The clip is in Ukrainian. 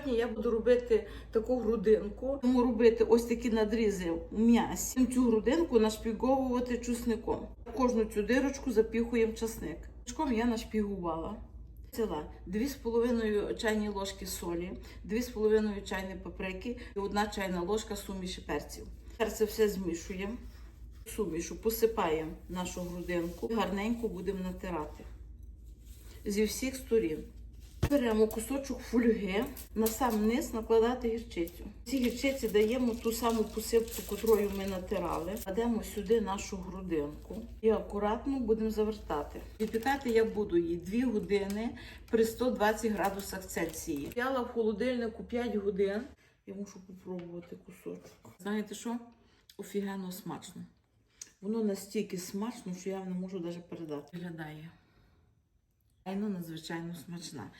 Сьогодні я буду робити таку грудинку. Тому робити ось такі надрізи в м'ясі. Цю грудинку нашпіговувати чесником. Кожну цю дирочку запіхуємо чесник. Чесноком я нашпігувала. Взяла 2,5 чайні ложки солі, 2,5 чайні паприки і 1 чайна ложка суміші перців. Тепер це все змішуємо. Сумішу посипаємо нашу грудинку. Гарненько будемо натирати зі всіх сторін. Беремо кусочок фольги, на сам низ накладати гірчицю. Ці гірчиці даємо ту саму посипку, котрою ми натирали. Кладемо сюди нашу грудинку і акуратно будемо завертати. Відпікати я буду її 2 години при 120 градусах Цельсії. Взяла в холодильнику 5 годин. Я мушу попробувати кусочок. Знаєте що? Офігенно смачно. Воно настільки смачно, що я не можу навіть передати. Виглядає. Айно надзвичайно смачна.